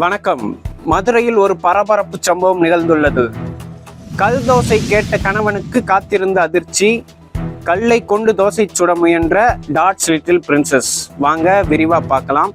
வணக்கம். மதுரையில் ஒரு பரபரப்பு சம்பவம் நிகழ்ந்துள்ளது. கல் தோசை கேட்ட கணவனுக்கு காத்திருந்த அதிர்ச்சி கல்லை கொண்டு தோசை சுட முயன்ற டாட்ஸ் லிட்டில் பிரின்சஸ். வாங்க விரிவா பார்க்கலாம்.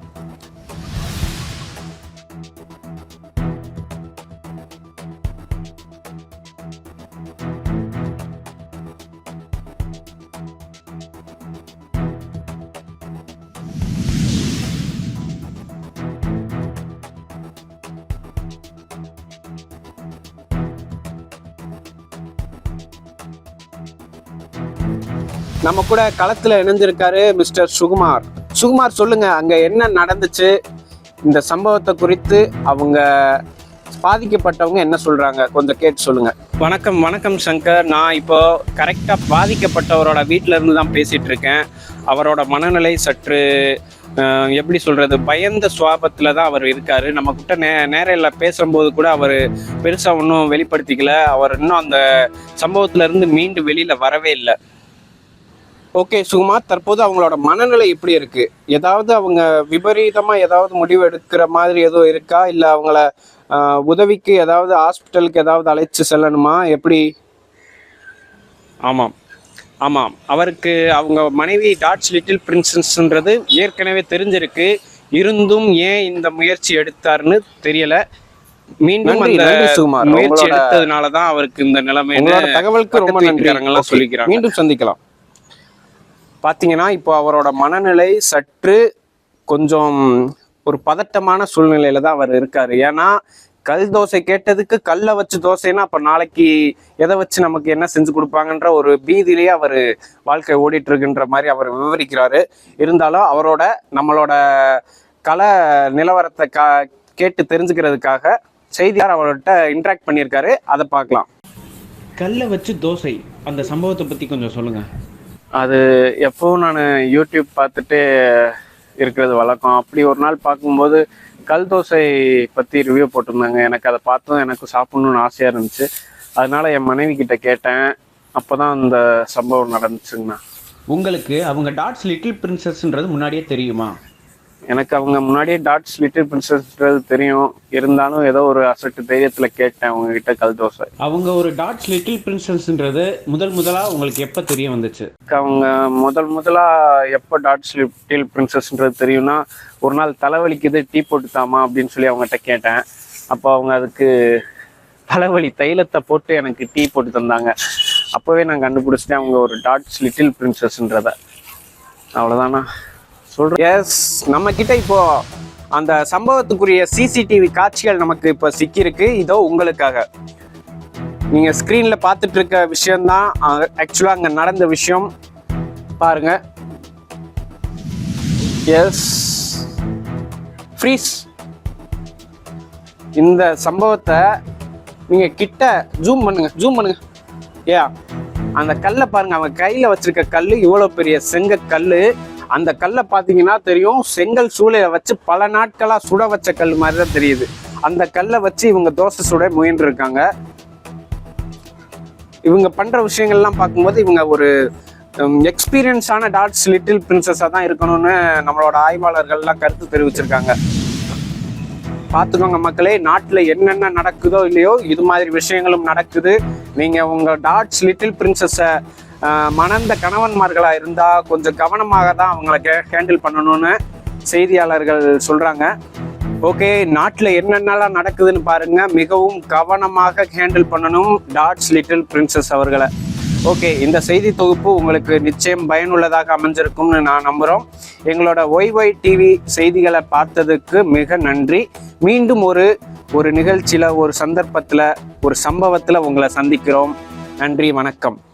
நம்ம கூட களத்துல இணைஞ்சிருக்காரு மிஸ்டர் சுகுமார். சுகுமார் சொல்லுங்க அங்க என்ன நடந்துச்சு? இந்த சம்பவத்தை குறித்து அவங்க பாதிக்கப்பட்டவங்க என்ன சொல்றாங்க? கொஞ்சம் கேட்டு சொல்லுங்க. வணக்கம் வணக்கம் சங்கர். நான் இப்போ கரெக்டா பாதிக்கப்பட்டவரோட வீட்ல இருந்து தான் பேசிட்டு இருக்கேன். அவரோட மனநிலை சற்று எப்படி சொல்றது பயந்த சுவாபத்துல தான் அவர் இருக்காரு. நம்ம கிட்ட நே நேரில் பேசும்போது கூட அவர் பெருசா ஒன்றும் வெளிப்படுத்திக்கல. அவர் இன்னும் அந்த சம்பவத்துல இருந்து மீண்டு வெளியில வரவே இல்லை. ஓகே சுகுமார் தற்போது அவங்களோட மனநிலை எப்படி இருக்கு? ஏதாவது அவங்க விபரீதமா ஏதாவது முடிவு எடுக்கிற மாதிரி எதுவும் இருக்கா? இல்ல அவங்கள உதவிக்கு ஏதாவது ஹாஸ்பிட்டலுக்கு ஏதாவது அழைச்சு செல்லணுமா? எப்படி? ஆமாம். ஆமாம். அவருக்கு அவங்க மனைவி டாட்ஸ் லிட்டில் பிரின்சஸ்ன்றது ஏற்கனவே தெரிஞ்சிருக்கு. இருந்தும் ஏன் இந்த முயற்சி எடுத்தாருன்னு தெரியல. மீண்டும் அந்த. முயற்சி உங்களோட- எடுத்ததுனால தான் அவருக்கு இந்த நிலைமை தகவலுக்கு ரொம்ப நன்றி. சொல்லிக்கிறாங்க. மீண்டும் சந்திக்கலாம். பார்த்தீங்கன்னா இப்போ அவரோட மனநிலை சற்று கொஞ்சம் ஒரு பதட்டமான சூழ்நிலையில தான் அவர் இருக்காரு. ஏன்னா கல் தோசை கேட்டதுக்கு கல்லை வச்சு தோசைன்னா அப்போ நாளைக்கு எதை வச்சு நமக்கு என்ன செஞ்சு கொடுப்பாங்கன்ற ஒரு பீதியிலேயே அவர் வாழ்க்கை ஓடிட்டு இருக்குன்ற மாதிரி அவர் விவரிக்கிறாரு. இருந்தாலும் அவரோட நம்மளோட கல நிலவரத்தை கா கேட்டு தெரிஞ்சுக்கிறதுக்காக செய்தியார் அவர்கிட்ட இன்ட்ராக்ட் பண்ணியிருக்காரு. அதை பார்க்கலாம். கல்லை வச்சு தோசை அந்த சம்பவத்தை பற்றி கொஞ்சம் சொல்லுங்கள் அது எப்பவும் நான் யூடியூப் பார்த்துட்டு இருக்கிறது வழக்கம். அப்படி ஒரு நாள் பார்க்கும்போது கல் தோசை பற்றி ரிவ்யூ போட்டிருந்தாங்க. எனக்கு அதை பார்த்தும் எனக்கு சாப்பிட்ணுன்னு ஆசையாக இருந்துச்சு. அதனால என் மனைவி கிட்ட கேட்டேன். அப்போ தான் அந்த சம்பவம் நடந்துச்சுங்கண்ணா. உங்களுக்கு அவங்க டாட்ஸ் லிட்டில் பிரின்சஸ்ன்றது முன்னாடியே தெரியுமா? எனக்கு அவங்க முன்னாடியே டாட்ஸ் லிட்டில் பிரின்சஸ்ன்றது தெரியும். இருந்தாலும் ஏதோ ஒரு அசட்டு தைரியத்தில் கேட்டேன் அவங்க கிட்ட கல் தோசை. அவங்க ஒரு டாட்ஸ் லிட்டில் பிரின்சஸ்ன்றது முதல் முதலாக உங்களுக்கு எப்போ தெரிய வந்துச்சு? அவங்க முதல் முதலா எப்போ டாட்ஸ் லிட்டில் பிரின்சஸ்ன்றது தெரியும்னா ஒரு நாள் தலைவலிக்குது டீ போட்டு தாமா அப்படின்னு சொல்லி அவங்ககிட்ட கேட்டேன். அப்போ அவங்க அதுக்கு தலைவலி தைலத்தை போட்டு எனக்கு டீ போட்டு தந்தாங்க. அப்போவே நான் கண்டுபிடிச்சிட்டேன் அவங்க ஒரு டாட்ஸ் லிட்டில் பிரின்சஸ்ன்றத. அவ்வளோதானா சொல்கிறேன் எஸ் நம்ம கிட்ட இப்போ அந்த சம்பவத்துக்குரிய சிசிடிவி காட்சிகள் நமக்கு இப்போ சிக்கியிருக்கு. இதோ உங்களுக்காக. நீங்க ஸ்க்ரீனில் பார்த்துட்டு இருக்க விஷயம்தான் ஆக்சுவலா அங்க நடந்த விஷயம். பாருங்க. எஸ் ஃப்ரீஸ் இந்த சம்பவத்தை நீங்க கிட்ட ஜூம் பண்ணுங்க ஜூம் பண்ணுங்க. ஏ அந்த கல்லை பாருங்க அவன் கையில வச்சிருக்க கல் இவ்வளவு பெரிய செங்க கல்லு அந்த கல்லை பார்த்தீங்கன்னா தெரியும். செங்கல் சூளையை வச்சு பல நாட்களாக சுட வச்ச கல் மாதிரி தான் தெரியுது. அந்த கல்லை வச்சு இவங்க தோசை சுட முயன்றிருக்காங்க. இவங்க பண்ணுற விஷயங்கள்லாம் பார்க்கும்போது இவங்க ஒரு எக்ஸ்பீரியன்ஸான டாட்ஸ் லிட்டில் பிரின்சஸாக தான் இருக்கணும்னு நம்மளோட ஆய்வாளர்கள்லாம் கருத்து தெரிவிச்சிருக்காங்க. பார்த்துக்கோங்க மக்களே நாட்டில் என்னென்ன நடக்குதோ இல்லையோ இது மாதிரி விஷயங்களும் நடக்குது. நீங்கள் உங்கள் டாட்ஸ் லிட்டில் பிரின்சஸை மணந்த கணவன்மார்களாக இருந்தால் கொஞ்சம் கவனமாக தான் அவங்கள ஹேண்டில் பண்ணணும்னு செய்தியாளர்கள் சொல்கிறாங்க ஓகே நாட்டில் என்னென்னலாம் நடக்குதுன்னு பாருங்கள் மிகவும் கவனமாக ஹேண்டில் பண்ணணும் டாட்ஸ் லிட்டில் பிரின்சஸ் அவர்களை. ஓகே இந்த செய்தி தொகுப்பு உங்களுக்கு நிச்சயம் பயனுள்ளதாக அமைஞ்சிருக்கும்னு நான் நம்புகிறோம் எங்களோட ஒய்ஒய் டிவி செய்திகளை பார்த்ததுக்கு மிக நன்றி. மீண்டும் ஒரு ஒரு நிகழ்ச்சியில் ஒரு சந்தர்ப்பத்தில் ஒரு சம்பவத்தில் உங்களை சந்திக்கிறோம். நன்றி வணக்கம்.